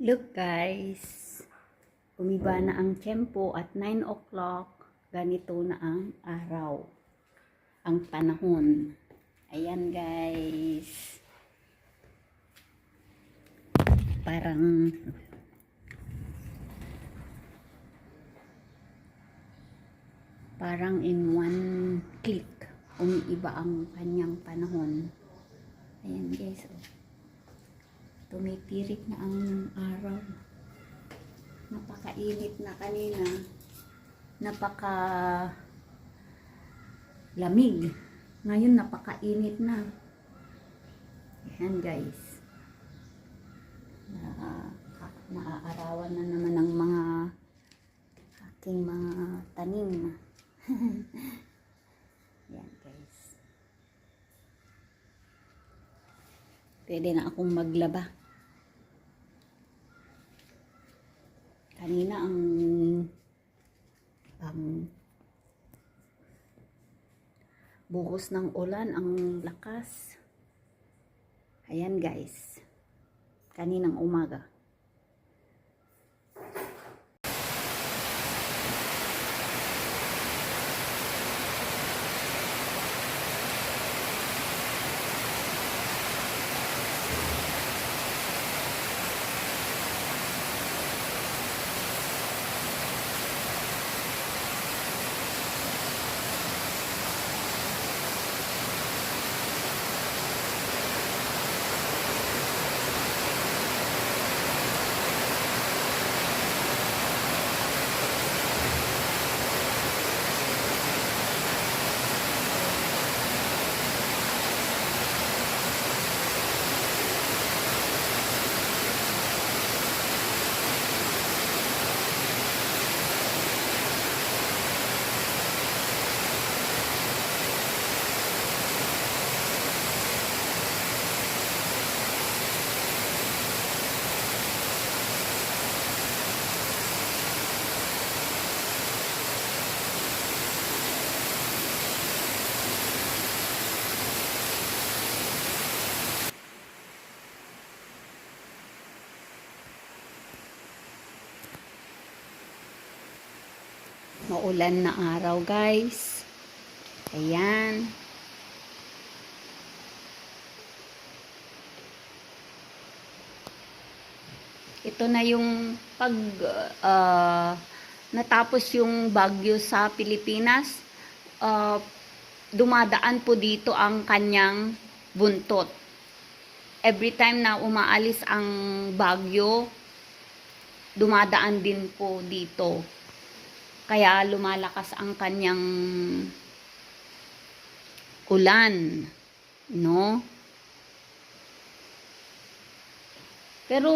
Look guys, umiba na ang tempo at 9 o'clock, ganito na ang araw, ang panahon. Ayan guys. Parang parang in one click umiiba ang kanyang panahon. Ayan guys, oh. Tumitirik na ang araw. Napakainit na kanina. Napaka lamig. Ngayon napakainit na. Ayan guys. Na, naaarawan na naman ng mga aking mga tanim. Ayan guys. Pwede na akong maglaba. Kanina ang ang buhos ng ulan, ang lakas. Ayan guys. Kaninang umaga. Maulan na araw guys. Ayan. Ito na yung pag ah, natapos yung bagyo sa Pilipinas, ah, dumadaan po dito ang kanyang buntot. Every time na umaalis ang bagyo, dumadaan din po dito. Kaya lumalakas ang kanyang ulan, no? Pero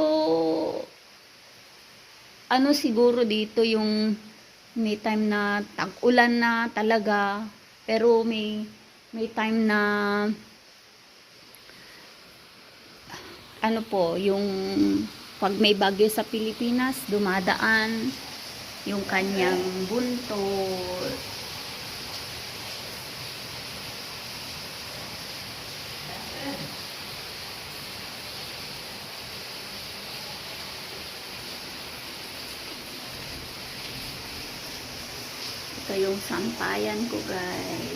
ano siguro dito yung may time na tag-ulan na talaga, pero may may time na ano po, yung pag may bagyo sa Pilipinas, dumadaan yung kanyang buntot. Ito yung sampayan ko, guys.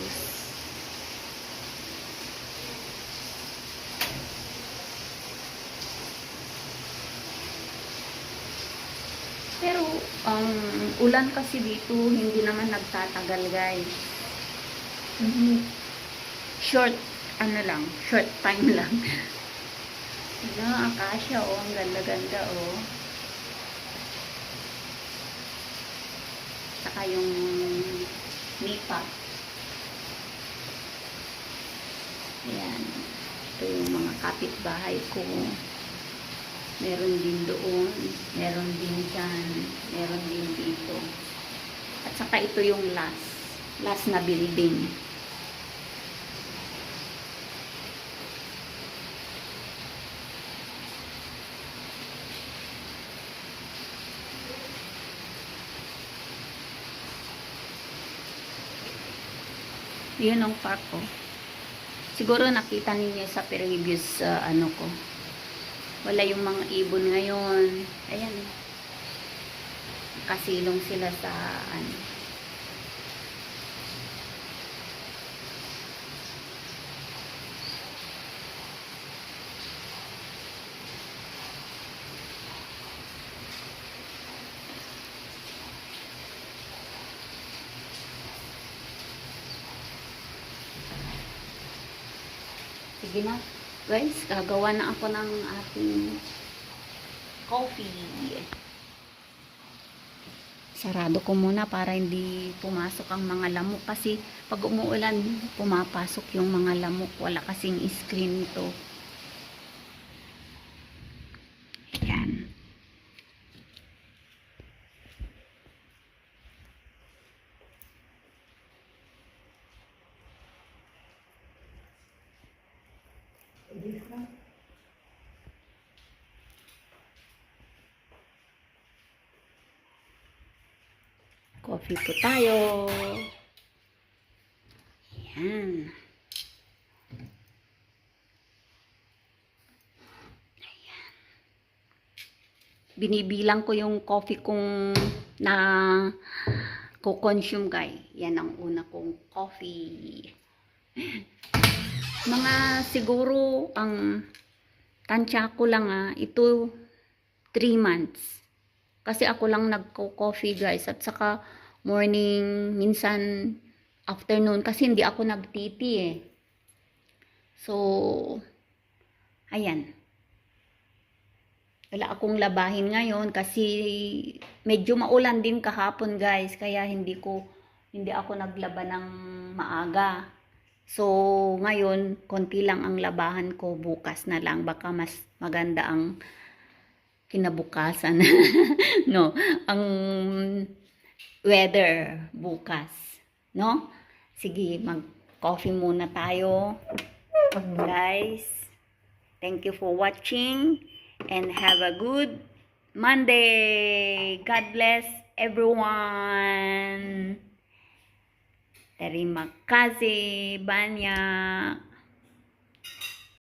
Pero, ang ulan kasi dito, hindi naman nagtatagal, guys. Mhm. Short, ano lang, short time lang. Ano, akasya, oh, ang ganda-ganda, oh. Saka yung nipa. Ayan. Ito yung mga kapitbahay ko. Meron din doon. Meron din dyan. Meron din dito. At saka ito yung last. Last na building. Yun ang park ko. Siguro nakita ninyo sa previous uh, ano ko. Wala yung mga ibon ngayon. Ayan. Kasilong sila sa ano. Sige na. Guys, gagawa na ako ng ating coffee. Sarado ko muna para hindi pumasok ang mga lamok kasi pag umuulan, pumapasok yung mga lamok. Wala kasing screen to. Coffee po tayo. Ayan. Ayan. Binibilang ko yung coffee kong na ko-consume guys. Yan ang una kong coffee. Mga siguro ang tansya ko lang ah, ito 3 months. Kasi ako lang nagko-coffee guys at saka morning, minsan afternoon kasi hindi ako nagtiti eh. So, ayan. Wala akong labahin ngayon kasi medyo maulan din kahapon guys kaya hindi ko hindi ako naglaba ng maaga. So, ngayon, konti lang ang labahan ko. Bukas na lang. Baka mas maganda ang kinabukasan. no, ang weather bukas. No? Sige, mag-coffee muna tayo. Guys, thank you for watching and have a good Monday. God bless everyone. Terima kasih banyak.